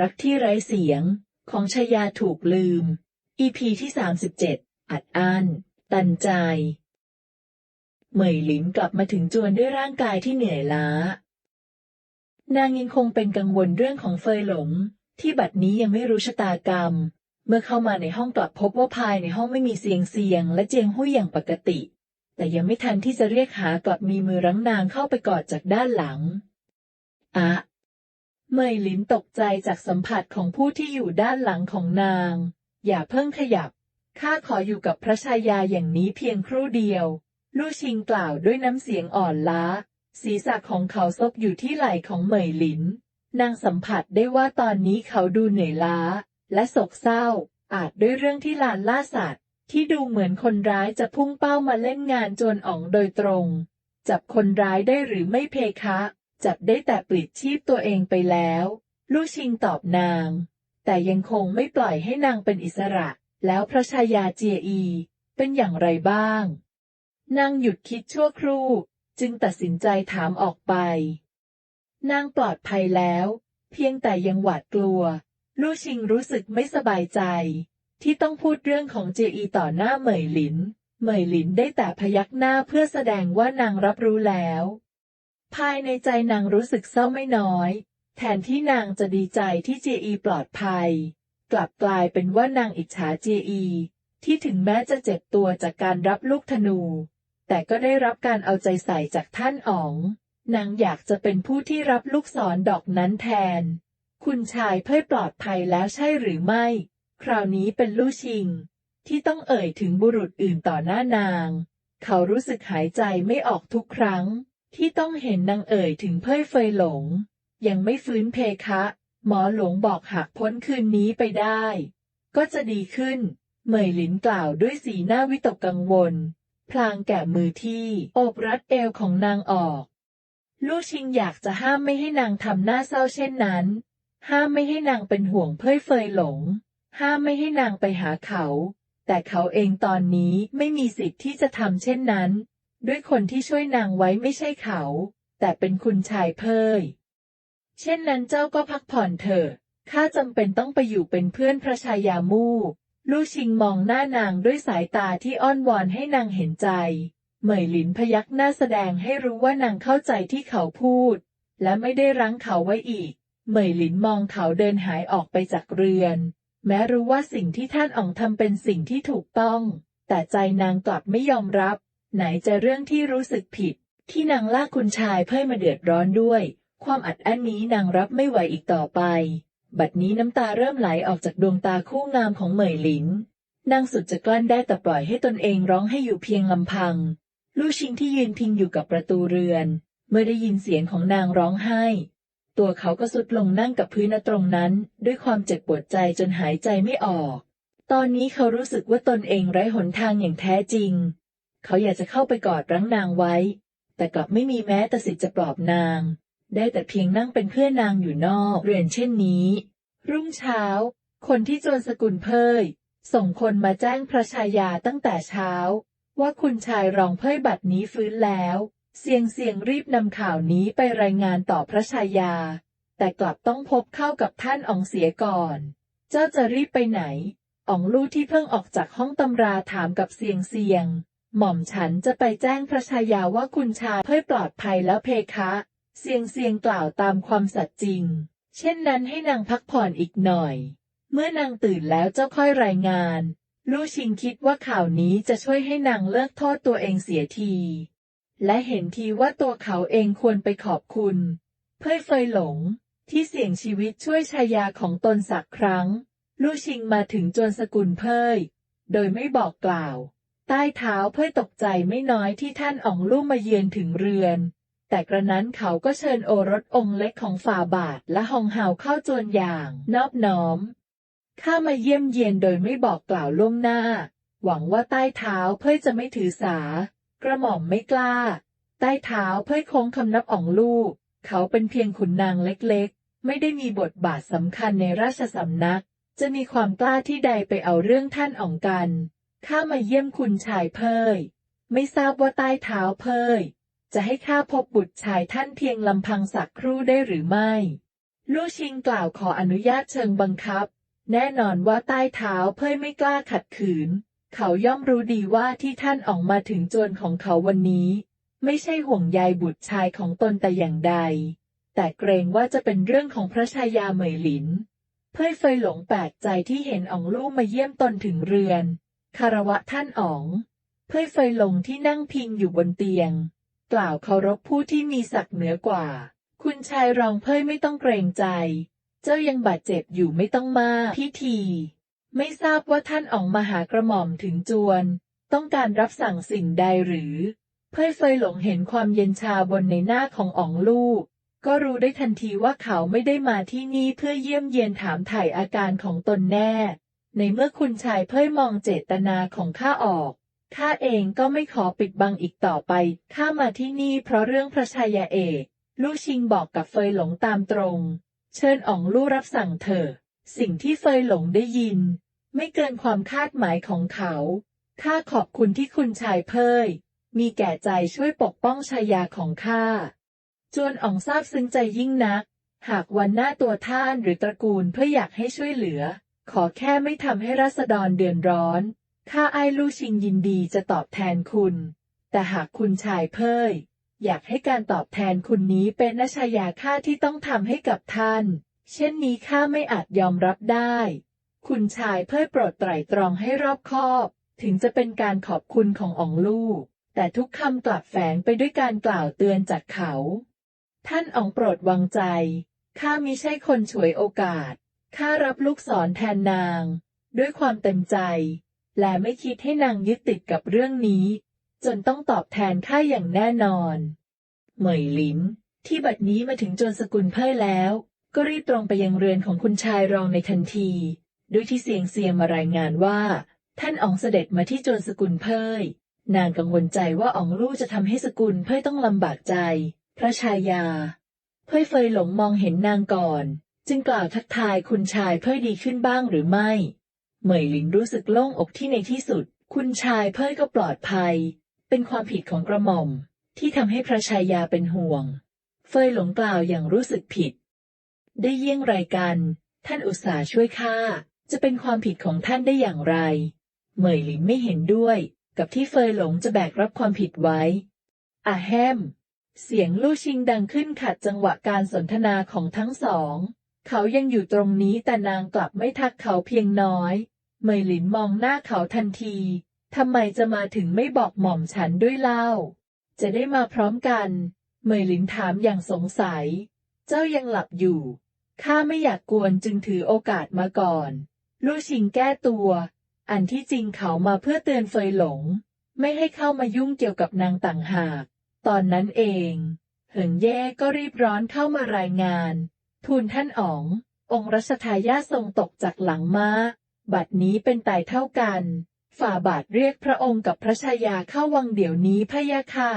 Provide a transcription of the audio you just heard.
รักที่ไร้เสียงของชายาถูกลืม EP ที่ 37 อัดอั้นตันใจเหมยหลินกลับมาถึงจวนด้วยร่างกายที่เหนื่อยล้า นางยังคงเป็นกังวลเรื่องของเฟยหลง ที่บัดนี้ยังไม่รู้ชะตากรรม เมื่อเข้ามาในห้องกลับพบว่าภายในห้องไม่มีเสียงเสียง และเจียงหุ้ยอย่างปกติ แต่ยังไม่ทันที่จะเรียกหากลับมีมือรั้งนางเข้าไปกอดจากด้านหลังอะ เมยหลินตกใจจากสัมผัสของผู้ที่อยู่ด้านหลังของนาง อย่าเพิ่งขยับ ข้าขออยู่กับพระชายาอย่างนี้เพียงครู่เดียว ลู่ชิงกล่าวด้วยน้ำเสียงอ่อนล้า ศีรษะของเขาซบอยู่ที่ไหล่ของเหมยหลิน นางสัมผัสได้ว่าตอนนี้เขาดูเหนื่อยล้า และโศกเศร้า อาจด้วยเรื่องที่ลานล่าสัตว์ ที่ดูเหมือนคนร้ายจะพุ่งเป้ามาเล่นงานโจรอ๋องโดยตรง จับคนร้ายได้หรือไม่เพคะ จับได้แต่ปลิดชีพตัวเองไปแล้ว ลู่ชิงตอบนาง แต่ยังคงไม่ปล่อยให้นางเป็นอิสระ แล้วพระชายาเจียอี เป็นอย่างไรบ้าง นางหยุดคิดชั่วครู่ จึงตัดสินใจถามออกไป นางปลอดภัยแล้ว เพียงแต่ยังหวาดกลัว ลู่ชิงรู้สึกไม่สบายใจ ที่ต้องพูดเรื่องของเจอีต่อหน้าเหมยหลินเหมยหลินได้แต่พยักหน้าเพื่อแสดงว่านางรับรู้แล้ว ภายในใจนางรู้สึกเศร้าไม่น้อย แทนที่นางจะดีใจที่เจอีปลอดภัย กลับกลายเป็นว่านางอิจฉาเจอีที่ถึงแม้จะเจ็บตัวจากการรับลูกธนู แต่ก็ได้รับการเอาใจใส่จากท่านอ๋อง นางอยากจะเป็นผู้ที่รับลูกศรดอกนั้นแทน คุณชายเพื่อปลอดภัยแล้วใช่หรือไม่ คราวนี้เป็นลู่ชิง ที่ต้องเอ่ยถึงบุรุษอื่นต่อหน้านาง เขารู้สึกหายใจไม่ออกทุกครั้ง ที่ต้องเห็นนางเอ่ยถึงเพ่ยเฟยหลง ยังไม่ฟื้นเพคะ หมอหลวงบอกหากพ้นคืนนี้ไปได้ ก็จะดีขึ้น เหมยหลินกล่าวด้วยสีหน้าวิตกกังวล พลางแกะมือที่โอบรัดเอวของนางออก ลู่ชิงอยากจะห้ามไม่ให้นางทำหน้าเศร้าเช่นนั้น ห้ามไม่ให้นางเป็นห่วงเพ่ยเฟยหลง ห้ามไม่ให้นางไปหาเขา แต่เขาเองตอนนี้ไม่มีสิทธิ์ที่จะทำเช่นนั้น ด้วยคนที่ช่วยนางไว้ไม่ใช่เขา แต่เป็นคุณชายเพยเช่นนั้นเจ้าก็พักผ่อนเถอะข้าจำเป็นต้องไปอยู่เป็นเพื่อนพระชายามู่ลู่ชิงมองหน้านางด้วยสายตาที่อ้อนวอนให้นางเห็นใจ เหมยหลินพยักหน้าแสดงให้รู้ว่านางเข้าใจที่เขาพูด และไม่ได้รั้งเขาไว้อีก เหมยหลินมองเขาเดินหายออกไปจากเรือน แม้รู้ว่าสิ่งที่ท่านอ๋องทำเป็นสิ่งที่ถูกต้อง แต่ใจนางกลับไม่ยอมรับ ไหนจะเรื่องที่รู้สึกผิด ที่นางลากคุณชายเพื่อมาเดือดร้อนด้วย ความอัดอั้นนี้นางรับไม่ไหวอีกต่อไป บัดนี้น้ำตาเริ่มไหลออกจากดวงตาคู่งามของเหมยหลินนางสุดจะกลั้นได้แต่ปล่อยให้ตนเองร้องให้อยู่เพียงลำพัง ลู่ชิงที่ยืนพิงอยู่กับประตูเรือน เมื่อได้ยินเสียงของนางร้องไห้ ตัวเขาก็สุดลงนั่งกับพื้นตรงนั้น ด้วยความเจ็บปวดใจจนหายใจไม่ออก ตอนนี้เขารู้สึกว่าตนเองไร้หนทางอย่างแท้จริง เขาอยากจะเข้าไปกอดรั้งนางไว้ แต่กลับไม่มีแม้แต่สิทธิ์จะปลอบนาง ได้แต่เพียงนั่งเป็นเพื่อนนางอยู่นอกเรือนเช่นนี้ รุ่งเช้า คนที่โจรสกุลเพยส่งคนมาแจ้งพระชายาตั้งแต่เช้า ว่าคุณชายรองเพยบัดนี้ฟื้นแล้ว เสียงเสียงรีบนำข่าวนี้ไปรายงานต่อพระชายา แต่กลับต้องพบเข้ากับท่านอองเสียก่อน เจ้าจะรีบไปไหนอ๋องลู่ที่เพิ่งออกจากห้องตำราถามกับเสียงเสียง หม่อมฉันจะไปแจ้งพระชายาว่าคุณชายเพยปลอดภัยแล้วเพคะ เสียงเสียงกล่าวตามความสัตย์จริง เช่นนั้นให้นางพักผ่อนอีกหน่อย เมื่อนางตื่นแล้วเจ้าค่อยรายงาน ลู่ชิงคิดว่าข่าวนี้จะช่วยให้นางเลิกโทษตัวเองเสียที และเห็นทีว่าตัวเขาเองควรไปขอบคุณ เพื่อเฟยหลง ที่เสี่ยงชีวิตช่วยชายาของตนสักครั้ง ลู่ชิงมาถึงจวนสกุลเพยโดยไม่บอกกล่าว ใต้เท้าเพื่อตกใจไม่น้อยที่ท่านอ๋องลู่มาเยือนถึงเรือน แต่กระนั้นเขาก็เชิญโอรสองค์เล็กของฝ่าบาทและหองเฮาเข้าจวนอย่างนอบน้อม ข้ามาเยี่ยมเยียนโดยไม่บอกกล่าวล่วงหน้า หวังว่าใต้เท้าเพื่อจะไม่ถือสา กระหม่อมไม่กล้า ใต้เท้าเพื่อคงคำนับอ่องลูกเขาเป็นเพียงขุนนางเล็กๆ ไม่ได้มีบทบาทสำคัญในราชสำนัก จะมีความกล้าที่ใดไปเอาเรื่องท่านอ่องกัน ข้ามาเยี่ยมคุณชายเพยไม่ทราบว่าใต้เท้าเพยจะให้ข้าพบบุตรชายท่านเพียงลำพังสักครู่ได้หรือไม่ ลู่ชิงกล่าวขออนุญาตเชิงบังคับ แน่นอนว่าใต้เท้าเพยไม่กล้าขัดขืน เขาย่อมรู้ดีว่าที่ท่านออกมาถึงจวนของเขาวันนี้ ไม่ใช่ห่วงใยบุตรชายของตนแต่อย่างใด แต่เกรงว่าจะเป็นเรื่องของพระชายาเหมยหลิน เพยเฟยหลงแปลกใจที่เห็นอองลู่มาเยี่ยมตนถึงเรือน คารวะท่านอ๋อง เพ่ยเฟยหลงที่นั่งพิงอยู่บนเตียง กล่าวเคารพผู้ที่มีศักดิ์เหนือกว่า คุณชายรองเพ่ยไม่ต้องเกรงใจ เจ้ายังบาดเจ็บอยู่ไม่ต้องมาพิธี ไม่ทราบว่าท่านอ๋องมาหากระหม่อมถึงจวน ต้องการรับสั่งสิ่งใดหรือ เพ่ยเฟยหลงเห็นความเย็นชาบนในหน้าของอ๋องลูกก็รู้ได้ทันทีว่าเขาไม่ได้มาที่นี่เพื่อเยี่ยมเยียนถามถ่ายอาการของตนแน่ ในเมื่อคุณชายเพ่ยมองเจตนาของข้าออก ข้าเองก็ไม่ขอปิดบังอีกต่อไป ข้ามาที่นี่เพราะเรื่องพระชายาเอก ลู่ชิงบอกกับเฟยหลงตามตรง เชิญอ๋องลู่รับสั่งเถอะสิ่งที่เฟยหลงได้ยิน ไม่เกินความคาดหมายของเขา ข้าขอบคุณที่คุณชายเพ่ยมีแก่ใจช่วยปกป้องชายาของข้า จวนอ๋องทราบซึ้งใจยิ่งนัก หากวันหน้าตัวท่านหรือตระกูลเพื่ออยากให้ช่วยเหลือ ขอแค่ไม่ทำให้ราษฎรเดือดร้อน ข้าไอ้ลู่ชิงยินดีจะตอบแทนคุณ แต่หากคุณชายเพยอยากให้การตอบแทนคุณนี้เป็นนชายาข้าที่ต้องทำให้กับท่าน เช่นนี้ข้าไม่อาจยอมรับได้ คุณชายเพ่ยโปรดไตร่ตรองให้รอบคอบ ถึงจะเป็นการขอบคุณขององลูก แต่ทุกคำกลับแฝงไปด้วยการกล่าวเตือนจากเขา ท่านอ๋องโปรดวางใจ ข้ามิใช่คนฉวยโอกาส ข้ารับลูกศรแทนนาง ด้วยความเต็มใจ และไม่คิดให้นางยึดติดกับเรื่องนี้ จนต้องตอบแทนข้าอย่างแน่นอน เหมยหลินที่บัดนี้มาถึงจวนสกุลเพ่ยแล้ว ก็รีบตรงไปยังเรือนของคุณชายรองในทันทีด้วยที่เสียงเสียงมารายงานว่า ท่านอองเสด็จมาที่จวนสกุลเพ่ยนางกังวลใจว่าอองลู่จะทำให้สกุลเพ่ยต้องลำบากใจ พระชายา เพ่ยเฟยหลงมองเห็นนางก่อน จึงกล่าวทักทายคุณชายเพ่ยดีขึ้นบ้างหรือไม่ เหมยหลินรู้สึกโล่งอกที่ในที่สุด คุณชายเพ่ยก็ปลอดภัย เป็นความผิดของกระหม่อม ที่ทำให้พระชายาเป็นห่วง เฟยหลงกล่าวอย่างรู้สึกผิด ได้เยี่ยงไรกัน ท่านอุตส่าห์ช่วยข้าจะเป็นความผิดของท่านได้อย่างไร เหมยหลินไม่เห็นด้วย กับที่เฟยหลงจะแบกรับความผิดไว้อาแฮม เสียงลู่ชิงดังขึ้นขัดจังหวะการสนทนาของทั้งสอง เขายังอยู่ตรงนี้แต่นางกลับไม่ทักเขาเพียงน้อย เมยหลินมองหน้าเขาทันทีทำไมจะมาถึงไม่บอกหม่อมฉันด้วยเล่า จะได้มาพร้อมกัน เมยหลินถามอย่างสงสัย เจ้ายังหลับอยู่ข้าไม่อยากกวนจึงถือโอกาสมาก่อน ลู่ชิงแก้ตัว อันที่จริงเขามาเพื่อเตือนเฟยหลง ไม่ให้เข้ามายุ่งเกี่ยวกับนางต่างหาก ตอนนั้นเอง เหิงแย่ก็รีบร้อนเข้ามารายงาน ทูลท่านอ๋อง องค์รัชทายาททรงตกจากหลังม้า บัดนี้เป็นตายเท่ากัน ฝ่าบาทเรียกพระองค์กับพระชายาเข้าวังเดี๋ยวนี้พะยะค่ะ